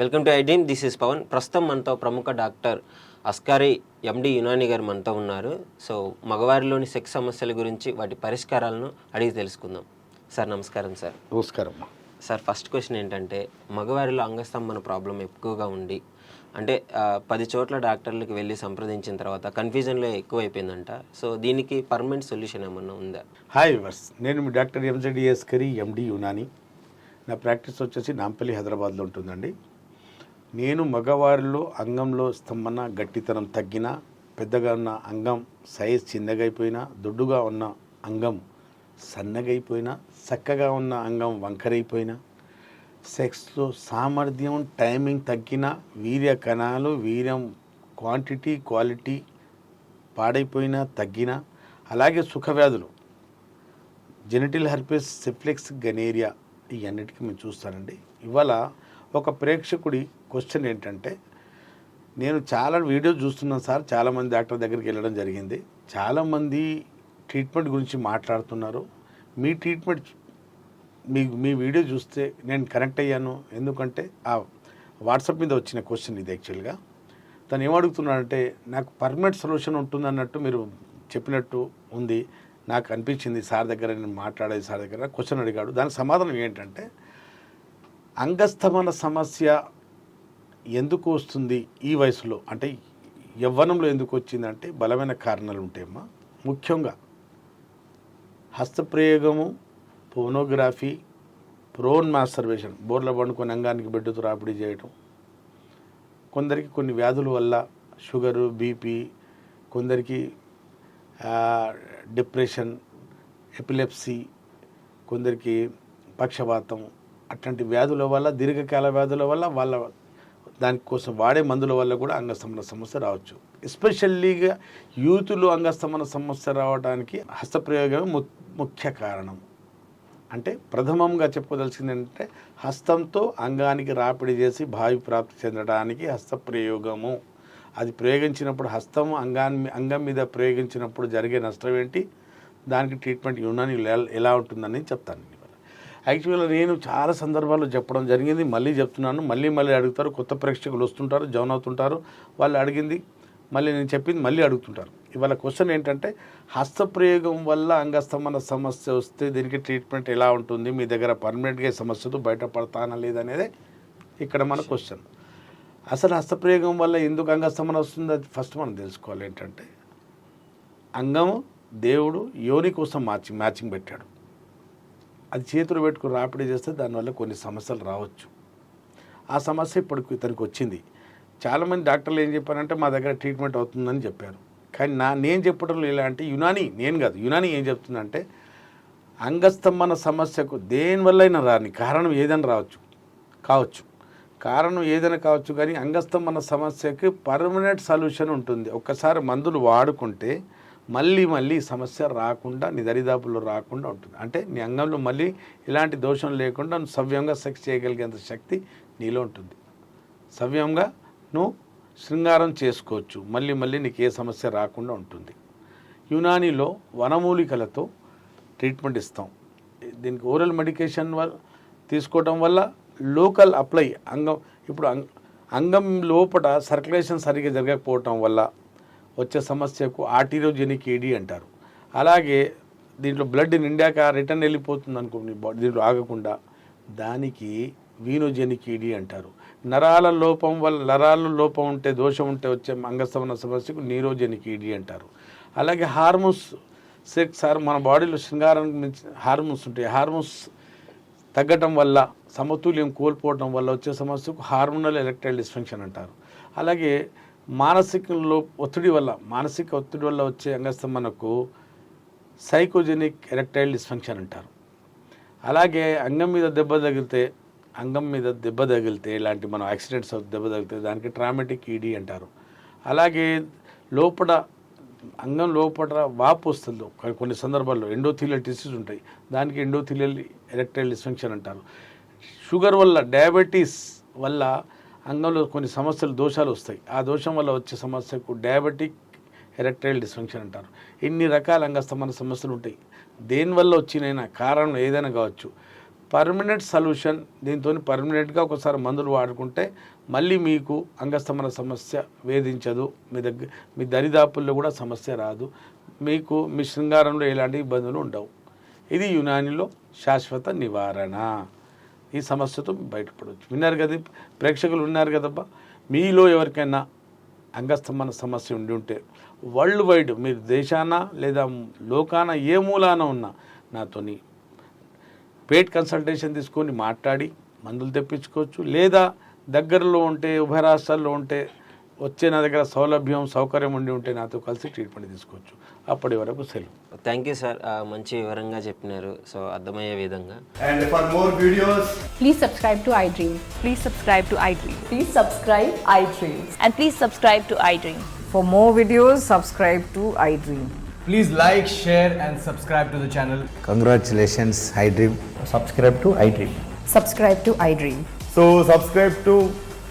Welcome to iDream this is Pavan. ప్రస్తుతం మనతో ప్రముఖ డాక్టర్ అస్కారి ఎండి యునాని గారు మనతో ఉన్నారు. సో మగవారిలోని సెక్స్ సమస్యల గురించి వాటి పరిష్కారాలను అడిగి తెలుసుకుందాం. సార్ నమస్కారం సార్. నమస్కారం సార్ ఫస్ట్ క్వశ్చన్ ఏంటంటే మగవారిలో అంగస్తంభన ప్రాబ్లం ఎక్కువగా ఉండి అంటే పది చోట్ల డాక్టర్లకు వెళ్ళి సంప్రదించిన తర్వాత కన్ఫ్యూజన్లో ఎక్కువైపోయిందంట. సో దీనికి పర్మనెంట్ సొల్యూషన్ ఏమన్నా ఉందా? Hi viewers. నేను మీ డాక్టర్ ఎంజడిఎస్ కరీ ఎండి యునాని. నా ప్రాక్టీస్ వచ్చేసి నాంపల్లి హైదరాబాద్లో ఉంటుందండి. నేను మగవారిలో అంగంలో స్తంభన గట్టితనం తగ్గిన పెద్దగా ఉన్న అంగం సైజ్ చిన్నగైపోయినా దొడ్డుగా ఉన్న అంగం సన్నగైపోయినా చక్కగా ఉన్న అంగం వంకరైపోయినా సెక్స్లో సామర్థ్యం టైమింగ్ తగ్గిన వీర్య కణాలు వీర్యం క్వాంటిటీ క్వాలిటీ పాడైపోయినా తగ్గిన అలాగే సుఖవ్యాధులు. జెనిటిల్ హెర్పిస్ సిఫ్లెక్స్ గనేరియా ఇవన్నిటికీ మేము చూస్తానండి. ఇవాళ ఒక ప్రేక్షకుడి క్వశ్చన్ ఏంటంటే నేను చాలా వీడియో చూస్తున్నాను సార్ చాలామంది డాక్టర్ దగ్గరికి వెళ్ళడం జరిగింది. చాలామంది ట్రీట్మెంట్ గురించి మాట్లాడుతున్నారు. మీ ట్రీట్మెంట్ మీ మీ వీడియో చూస్తే నేను కనెక్ట్ అయ్యాను. ఎందుకంటే ఆ వాట్సాప్ మీద వచ్చిన క్వశ్చన్ ఇది యాక్చువల్గా. తను ఏమడుగుతున్నాడంటే నాకు పర్మనెంట్ సొల్యూషన్ ఉంటుంది అన్నట్టు మీరు చెప్పినట్టు ఉంది. నాకు అనిపించింది సార్ దగ్గర నేను మాట్లాడేది సార్ దగ్గర. క్వశ్చన్ అడిగాడు. దానికి సమాధానం ఏంటంటే అంగస్తమన సమస్య ఎందుకు వస్తుంది ఈ వయసులో? అంటే యవ్వనంలో ఎందుకు వచ్చిందంటే బలమైన కారణాలు ఉంటాయమ్మా. ముఖ్యంగా హస్తప్రయోగము పోనోగ్రఫీ ప్రోన్ మాస్టర్వేషన్ బోర్ల పండుకొని అంగానికి బిడ్డతో రాపిడి చేయటం కొందరికి కొన్ని వ్యాధుల వల్ల షుగరు బీపీ కొందరికి డిప్రెషన్ ఎపిలెప్సీ కొందరికి పక్షపాతం అట్లాంటి వ్యాధుల వల్ల దీర్ఘకాల వ్యాధుల వల్ల వాళ్ళ దానికోసం వాడే మందుల వల్ల కూడా అంగస్తంభన సమస్య రావచ్చు. ఎస్పెషల్లీగా యూత్లో అంగస్తంభన సమస్య రావడానికి హస్తప్రయోగమే ము- ముఖ్య కారణం. అంటే ప్రథమంగా చెప్పుకోదలసింది ఏంటంటే హస్తంతో అంగానికి రాపిడి చేసి భావి ప్రాప్తి చెందడానికి హస్తప్రయోగము. అది ప్రయోగించినప్పుడు హస్తం అంగాన్ని అంగం మీద ప్రయోగించినప్పుడు జరిగే నష్టం ఏంటి? దానికి ట్రీట్మెంట్ యునాని ఎలా- ఎలా ఉంటుందని చెప్తాను యాక్చువల్గా నేను చాలా సందర్భాల్లో చెప్పడం జరిగింది. మళ్ళీ చెప్తున్నాను. మళ్ళీ మళ్ళీ అడుగుతారు. కొత్త ప్రేక్షకులు వస్తుంటారు జాయిన్ అవుతుంటారు. వాళ్ళు అడిగింది. మళ్ళీ నేను చెప్పింది. మళ్ళీ అడుగుతుంటారు. ఇవాళ క్వశ్చన్ ఏంటంటే హస్తప్రయోగం వల్ల అంగస్తమన సమస్య వస్తే దీనికి ట్రీట్మెంట్ ఎలా ఉంటుంది? మీ దగ్గర పర్మనెంట్గా సమస్యతో బయటపడతానా లేదనేదే ఇక్కడ మన క్వశ్చన్. అసలు హస్తప్రయోగం వల్ల ఎందుకు అంగస్తమన వస్తుంది? అది ఫస్ట్ మనం తెలుసుకోవాలి ఏంటంటే అంగము దేవుడు యోని కోసం మ్యాచింగ్ మ్యాచింగ్ పెట్టాడు. అది చేతులు పెట్టుకుని రాపిడి చేస్తే దానివల్ల కొన్ని సమస్యలు రావచ్చు. ఆ సమస్య ఇప్పుడు ఇతనికి వచ్చింది. చాలామంది డాక్టర్లు ఏం చెప్పారంటే మా దగ్గర ట్రీట్మెంట్ అవుతుందని చెప్పారు. కానీ నా నేను చెప్పడంలో ఎలా అంటే యునాని నేను కాదు యునాని ఏం చెప్తుందంటే అంగస్తంభన సమస్యకు దేనివల్లైనా రాని కారణం ఏదైనా రావచ్చు కావచ్చు. కారణం ఏదైనా కావచ్చు కానీ అంగస్తంభన సమస్యకి పర్మనెంట్ సొల్యూషన్ ఉంటుంది. ఒక్కసారి మందులు వాడుకుంటే మళ్ళీ మళ్ళీ సమస్య రాకుండా నీ దరిదాపుల్లో రాకుండా ఉంటుంది. అంటే నీ అంగంలో మళ్ళీ ఇలాంటి దోషం లేకుండా నువ్వు సవ్యంగా సెక్స్ చేయగలిగేంత శక్తి నీలో ఉంటుంది. సవ్యంగా నువ్వు శృంగారం చేసుకోవచ్చు. మళ్ళీ మళ్ళీ నీకు ఏ సమస్య రాకుండా ఉంటుంది. యునానీలో వనమూలికలతో ట్రీట్మెంట్ ఇస్తాం. దీనికి ఓరల్ మెడికేషన్ వల్ల తీసుకోవడం వల్ల లోకల్ అప్లై అంగం ఇప్పుడు అంగం లోపల సర్క్యులేషన్ సరిగ్గా జరగకపోవటం వల్ల వచ్చే సమస్యకు ఆర్టీరోజెనిక్ ఏడి అంటారు. అలాగే దీంట్లో బ్లడ్ నిండాక రిటర్న్ వెళ్ళిపోతుంది అనుకోండి బాడీ దీంట్లో ఆగకుండా దానికి వీనోజెనిక్ ఏడి అంటారు. నరాల లోపం వల్ల నరాల లోపం ఉంటే దోషం ఉంటే వచ్చే అంగస్తమన సమస్యకు నీరోజెనిక్ ఈడీ అంటారు. అలాగే హార్మోన్స్ సెక్స్ హార్ మన బాడీలో శృంగారానికి మించి హార్మోన్స్ ఉంటాయి. హార్మోన్స్ తగ్గటం వల్ల సమతుల్యం కోల్పోవడం వల్ల వచ్చే సమస్యకు హార్మోనల్ ఎలక్ట్రైల్ డిస్ఫంక్షన్ అంటారు. అలాగే మానసికంలో ఒత్తిడి వల్ల మానసిక ఒత్తిడి వల్ల వచ్చే అంగస్తంభనకు సైకోజెనిక్ ఎరెక్టైల్ డిస్ఫంక్షన్ అంటారు. అలాగే అంగం మీద దెబ్బ తగిలితే అంగం మీద దెబ్బ తగిలితే ఇలాంటి మనం యాక్సిడెంట్స్ దెబ్బ తగిలితే దానికి ట్రామాటిక్ ఈడీ అంటారు. అలాగే లోపల అంగం లోపల వాపు వస్తుంది. కొన్ని సందర్భాల్లో ఎండోథీలియల్ డిసీజ్ ఉంటాయి. దానికి ఎండోథీలియల్ ఎరెక్టైల్ డిస్ఫంక్షన్ అంటారు. షుగర్ వల్ల డయాబెటీస్ వల్ల అంగంలో కొన్ని సమస్యలు దోషాలు వస్తాయి. ఆ దోషం వల్ల వచ్చే సమస్యకు డయాబెటిక్ ఎరెక్టైల్ డిస్ఫంక్షన్ అంటారు. ఇన్ని రకాల అంగస్తమైన సమస్యలు ఉంటాయి. దేనివల్ల వచ్చినైనా కారణం ఏదైనా కావచ్చు. పర్మనెంట్ సొల్యూషన్ దీంతో పర్మనెంట్గా ఒకసారి మందులు వాడుకుంటే మళ్ళీ మీకు అంగస్తమన సమస్య వేధించదు. మీ దగ్గర మీ దరిదాపుల్లో కూడా సమస్య రాదు. మీకు మీ శృంగారంలో ఎలాంటి ఇబ్బందులు ఉండవు. ఇది యునానిలో శాశ్వత నివారణ. ఈ సమస్యతో బయటపడవచ్చు విన్నారు కదా ప్రేక్షకులు ఉన్నారు కదబ్బా? మీలో ఎవరికైనా అంగస్తంభన సమస్య ఉండి ఉంటే వరల్డ్ వైడ్ మీరు దేశాన లేదా లోకాన ఏ మూలాన ఉన్నా నాతోని పేట్ కన్సల్టేషన్ తీసుకొని మాట్లాడి మందులు తెప్పించుకోవచ్చు. లేదా దగ్గరలో ఉంటే ఉభయ రాష్ట్రాల్లో ఉంటే వచ్చే నా దగ్గర సౌలభ్యం సౌకర్యం ఉండి ఉంటే నాతో కలిసి ట్రీట్మెంట్ తీసుకోవచ్చు అప్పటి వరకు సెలవు థ్యాంక్ యూ సార్ మంచి వివరంగా చెప్పినారు సో అర్థమయ్యే విధంగా And for more videos, Please subscribe to iDream. Please subscribe to iDream. Please subscribe iDream. And please subscribe to iDream. For more videos, subscribe to iDream. please like, share, and subscribe to the channel. Congratulations, iDream. Subscribe to iDream. Subscribe to iDream. So, subscribe to iDream Media. I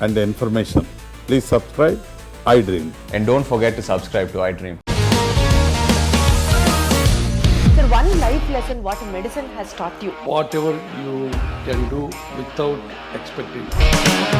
and the information. Please subscribe iDream. And don't forget to subscribe to iDream. Sir, one life lesson what medicine has taught you. Whatever you can do without expecting.